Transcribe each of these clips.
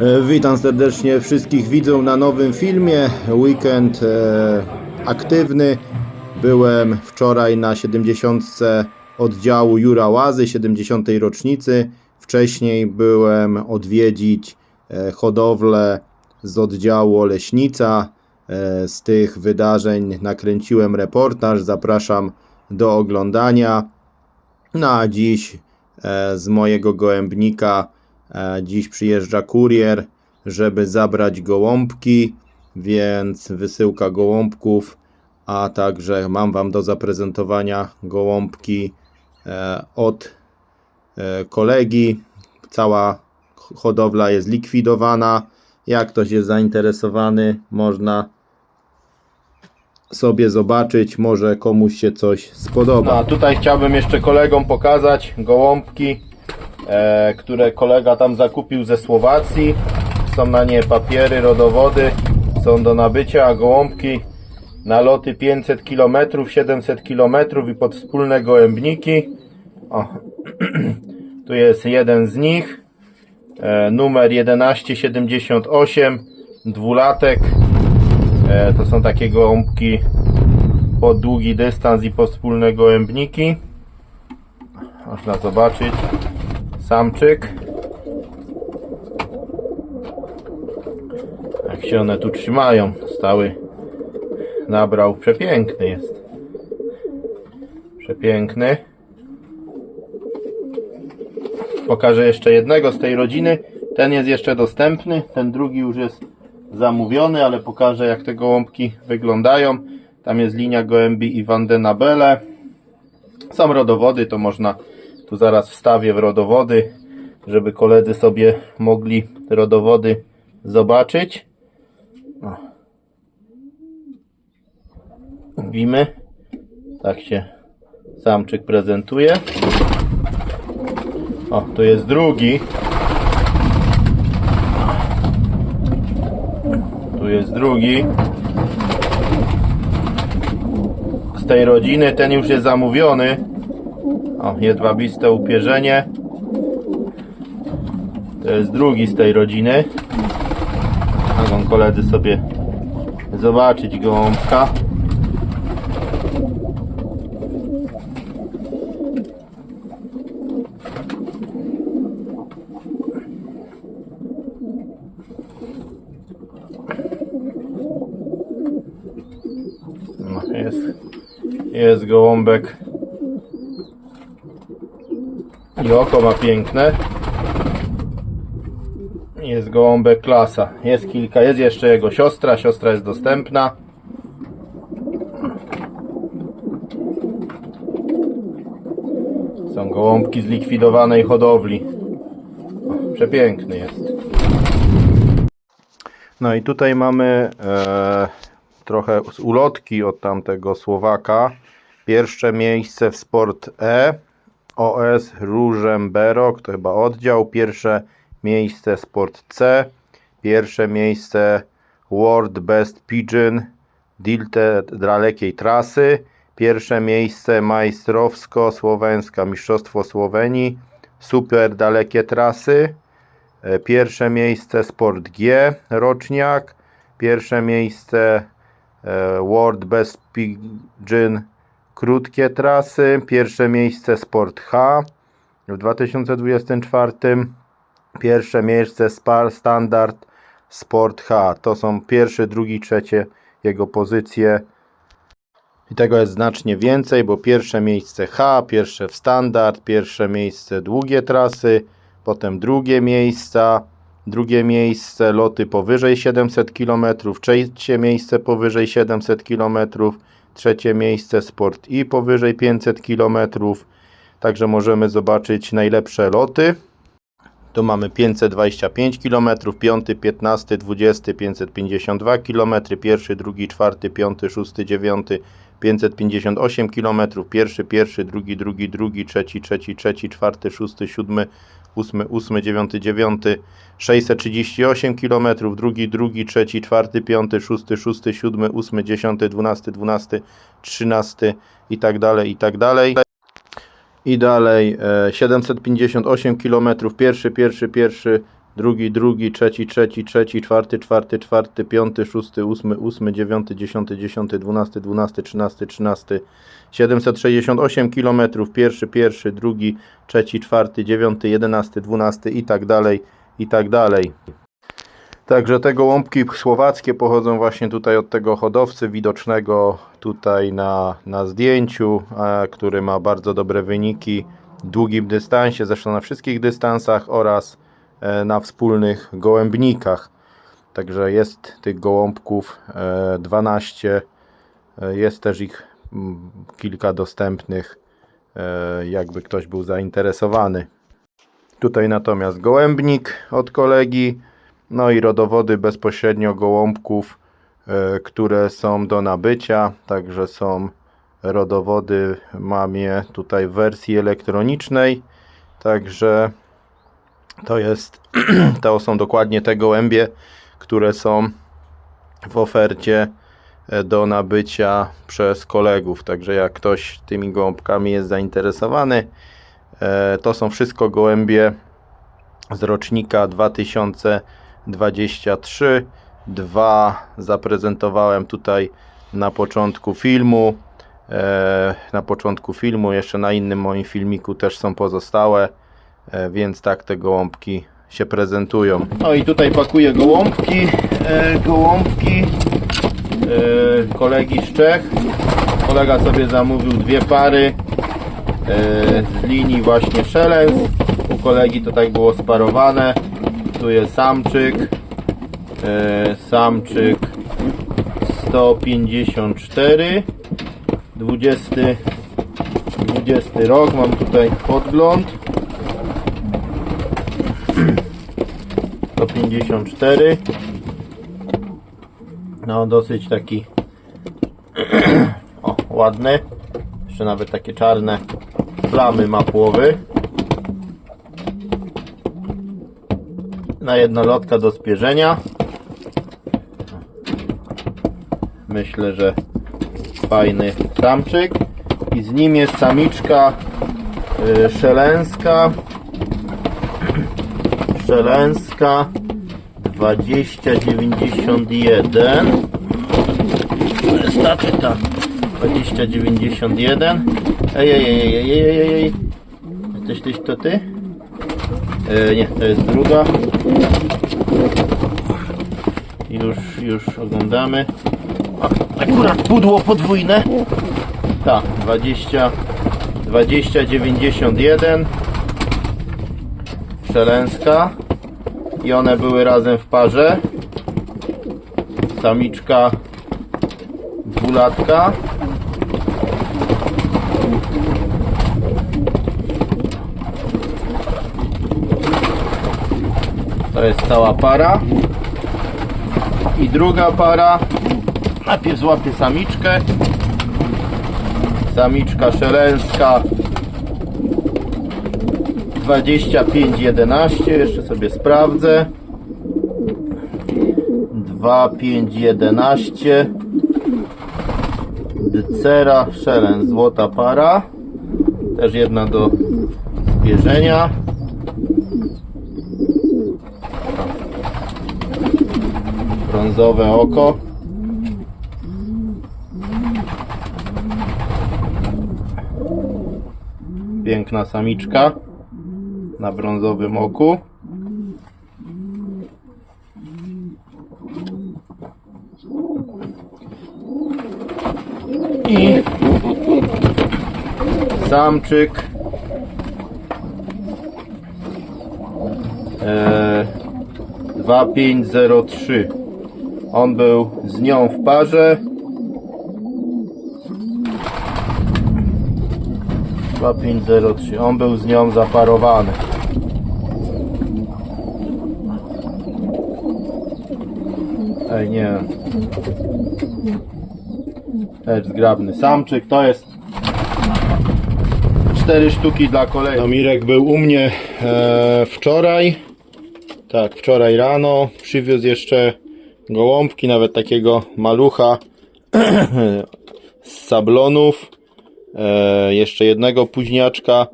E, Witam serdecznie wszystkich widzów na nowym filmie. Weekend e, aktywny. Byłem wczoraj na 70 oddziału Jura Łazy, 70. rocznicy. Wcześniej byłem odwiedzić e, hodowlę z oddziału Oleśnica. Z tych wydarzeń nakręciłem reportaż. Zapraszam do oglądania. No dziś z mojego gołębnika dziś przyjeżdża kurier, żeby zabrać gołąbki, więc wysyłka gołąbków, a także mam Wam do zaprezentowania gołąbki e, od e, kolegi. Cała hodowla jest likwidowana. Jak ktoś jest zainteresowany, można sobie zobaczyć, może komuś się coś spodoba. A tutaj chciałbym jeszcze kolegom pokazać gołąbki, e, które kolega tam zakupił ze Słowacji. Są na nie papiery, rodowody, są do nabycia, a gołąbki na loty 500 km, 700 km i pod wspólne gołębniki. O. tu jest jeden z nich, e, numer 1178, dwulatek. E, to są takie gołąbki pod długi dystans i pod wspólne gołębniki. Można zobaczyć. Samczyk. Jak się one tu trzymają. Stały. Nabrał. Przepiękny jest. Przepiękny. Pokażę jeszcze jednego z tej rodziny. Ten jest jeszcze dostępny. Ten drugi już jest zamówiony, ale pokażę jak te gołąbki wyglądają. Tam jest linia gołębi i Vandenabele. Są rodowody, to można tu zaraz wstawię w rodowody, żeby koledzy sobie mogli rodowody zobaczyć. O. Widzimy. Tak się samczyk prezentuje. O, tu jest drugi. Tu jest drugi. Z tej rodziny ten już jest zamówiony. O, jedwabiste upierzenie. To jest drugi z tej rodziny. Mogą koledzy sobie zobaczyć gołąbka. No, jest, jest gołąbek. Oko ma piękne. Jest gołąbek klasa. Jest kilka, jest jeszcze jego siostra. Siostra jest dostępna. Są gołąbki z likwidowanej hodowli. Przepiękny jest. No i tutaj mamy e, trochę ulotki od tamtego Słowaka. Pierwsze miejsce w Sport E. OS Różemberok, to chyba oddział. Pierwsze miejsce Sport C. Pierwsze miejsce World Best Pigeon Dilte dalekiej trasy. Pierwsze miejsce majstrowsko-słoweńska Mistrzostwo Słowenii. Super dalekie trasy. E, Pierwsze miejsce Sport G roczniak. Pierwsze miejsce e, World Best Pigeon krótkie trasy. Pierwsze miejsce Sport H w 2024. Pierwsze miejsce Spar Standard Sport H. To są pierwszy, drugi, trzecie jego pozycje. I tego jest znacznie więcej, bo pierwsze miejsce H, pierwsze w standard, pierwsze miejsce długie trasy, potem drugie miejsca, drugie miejsce loty powyżej 700 km, trzecie miejsce powyżej 700 km, trzecie miejsce Sport I powyżej 500 km. Także możemy zobaczyć najlepsze loty. Tu mamy 525 km, 5, 15, 20, 552 km, 1, 2, 4, 5, 6, 9, 558 km, 1, 1, 2, 2, 2, 3, 3, 3, 4, 6, 7, 8, 8, 9, 9, 638 km, 2, 2, 3, 4, 5, 6, 6, 7, 8, 10, 12, 12, 13 i tak dalej, i tak dalej. I dalej e, 758 km, pierwszy, pierwszy, pierwszy, drugi, drugi, trzeci, trzeci, trzeci, czwarty, czwarty, czwarty, piąty, szósty, ósmy, ósmy, dziewiąty, dziesiąty, dziesiąty, dwunasty, dwunasty, trzynasty, trzynasty, 768 km, pierwszy, pierwszy, drugi, trzeci, czwarty, dziewiąty, jedenasty, dwunasty i tak dalej, i tak dalej. Także te gołąbki słowackie pochodzą właśnie tutaj od tego hodowcy widocznego tutaj na, na zdjęciu, który ma bardzo dobre wyniki w długim dystansie, zresztą na wszystkich dystansach oraz na wspólnych gołębnikach. Także jest tych gołąbków e, 12. E, Jest też ich kilka dostępnych, e, jakby ktoś był zainteresowany. Tutaj natomiast gołębnik od kolegi, no i rodowody bezpośrednio gołąbków, e, które są do nabycia. Także są rodowody, mam je tutaj w wersji elektronicznej. Także to jest, to są dokładnie te gołębie, które są w ofercie e, do nabycia przez kolegów. Także jak ktoś tymi gołąbkami jest zainteresowany, e, to są wszystko gołębie z rocznika 2023. Dwa zaprezentowałem tutaj na początku filmu. E, Na początku filmu, jeszcze na innym moim filmiku też są pozostałe, więc tak te gołąbki się prezentują. No i tutaj pakuję gołąbki. e, Gołąbki e, kolegi z Czech. Kolega sobie zamówił dwie pary e, z linii właśnie szelens. U kolegi to tak było sparowane. Tu jest samczyk. e, Samczyk 154. 20, 20 rok. Mam tutaj podgląd. 154. No dosyć taki o, ładny. Jeszcze nawet takie czarne plamy ma płowy. Na jednolotka do spierzenia. Myślę, że fajny samczyk. I z nim jest samiczka y, szelęska. Szelęska 2091. Starczy ta 2091. Ej, ej, ej, ej, ej, ej, ej. Jesteś tyś to ty? E, nie, to jest druga. Już, już oglądamy. Akurat pudło podwójne. Tak, 20, 2091. Szelęska. I one były razem w parze. Samiczka dwulatka. To jest cała para. I druga para. Najpierw złapię samiczkę. Samiczka szelęska 2511. Jeszcze sobie sprawdzę. 2511. Dycera szelen złota para. Też jedna do zbierzenia. brązowe oko. Piękna samiczka na brązowym oku. I samczyk e, 2503 on był z nią w parze. 2503. On był z nią zaparowany. Ej, nie. Też zgrabny samczyk. To jest cztery sztuki dla kolei. Mirek był u mnie e, wczoraj. Tak, wczoraj rano. Przywiózł jeszcze gołąbki, nawet takiego malucha z sablonów. E, jeszcze jednego późniaczka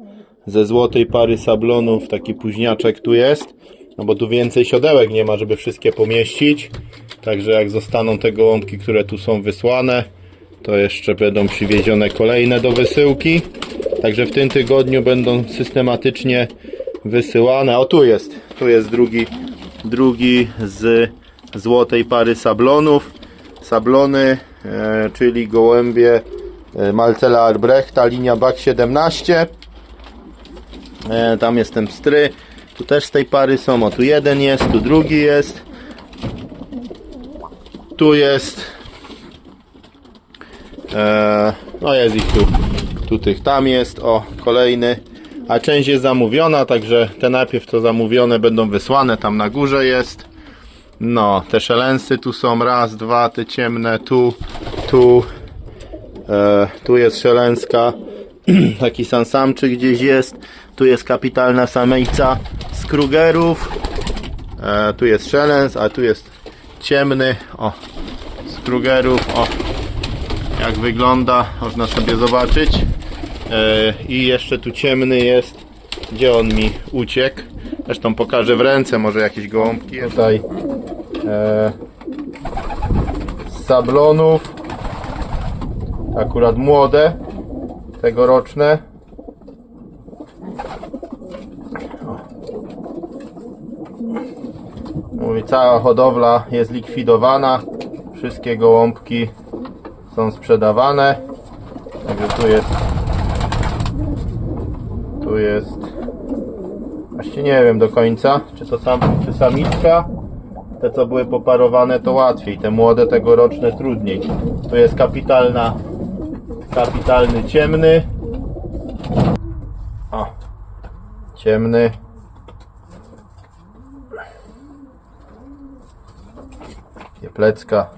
ze złotej pary sablonów. Taki późniaczek tu jest. no bo tu więcej siodełek nie ma, żeby wszystkie pomieścić. Także jak zostaną te gołąbki, które tu są wysłane, to jeszcze będą przywiezione kolejne do wysyłki. Także w tym tygodniu będą systematycznie wysyłane. O tu jest, tu jest drugi, drugi z złotej pary sablonów. Sablony, e, czyli gołębie e, Malcela Albrechta, linia BAK 17. E, tam jest ten pstry. Tu też z tej pary są. O, tu jeden jest, tu drugi jest. Tu jest. E, no jest ich tu. Tu tych tam jest. O, kolejny. A część jest zamówiona, także te najpierw to zamówione będą wysłane. Tam na górze jest. No, te szelensy tu są. Raz, dwa, te ciemne. Tu, tu. E, tu jest szelenska. Taki sam samczyk gdzieś jest. Tu jest kapitalna samejca z Krugerów. E, tu jest szelens, a tu jest ciemny. O, z Krugerów. O, jak wygląda, można sobie zobaczyć. E, I jeszcze tu ciemny jest. Gdzie on mi uciekł? Zresztą pokażę w ręce, może jakieś gołąbki. Tutaj e, z sablonów. Akurat młode, tegoroczne. Mówi, cała hodowla jest likwidowana. Wszystkie gołąbki są sprzedawane. Także tu jest. Tu jest. Właściwie nie wiem do końca, czy to sam, czy samiczka. Te co były poparowane to łatwiej, te młode tegoroczne trudniej. Tu jest kapitalna, kapitalny ciemny. O, ciemny. Plecka.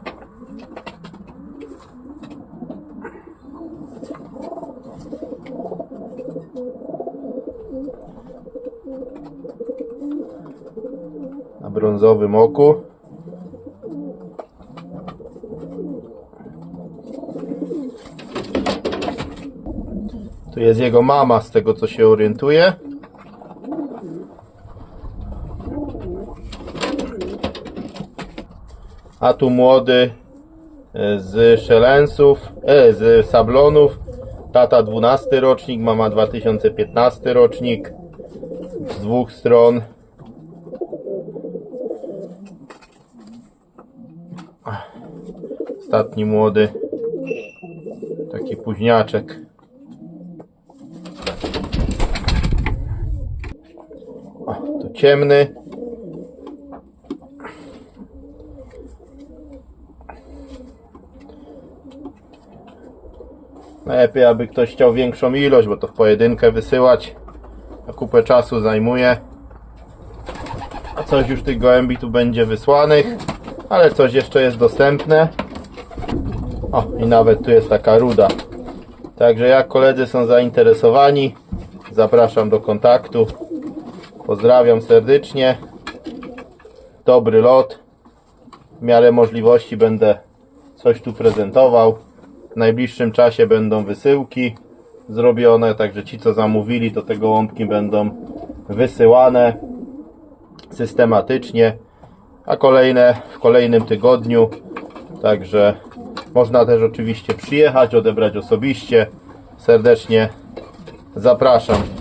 Na brązowym oku. Tu jest jego mama, z tego co się orientuje. A tu młody e, z szelensów, e, z sablonów. Tata 12 rocznik, mama 2015 rocznik. Z dwóch stron. Ostatni młody. Taki późniaczek. O, tu ciemny. Najlepiej, aby ktoś chciał większą ilość, bo to w pojedynkę wysyłać. Kupę czasu zajmuje. A coś już tych gołębi tu będzie wysłanych. Ale coś jeszcze jest dostępne. O, i nawet tu jest taka ruda. Także jak koledzy są zainteresowani, zapraszam do kontaktu. Pozdrawiam serdecznie. Dobry lot. W miarę możliwości będę coś tu prezentował. Najbliższym czasie będą wysyłki zrobione, także ci co zamówili, to te gołąbki będą wysyłane systematycznie, a kolejne w kolejnym tygodniu. Także można też oczywiście przyjechać, odebrać osobiście. Serdecznie zapraszam.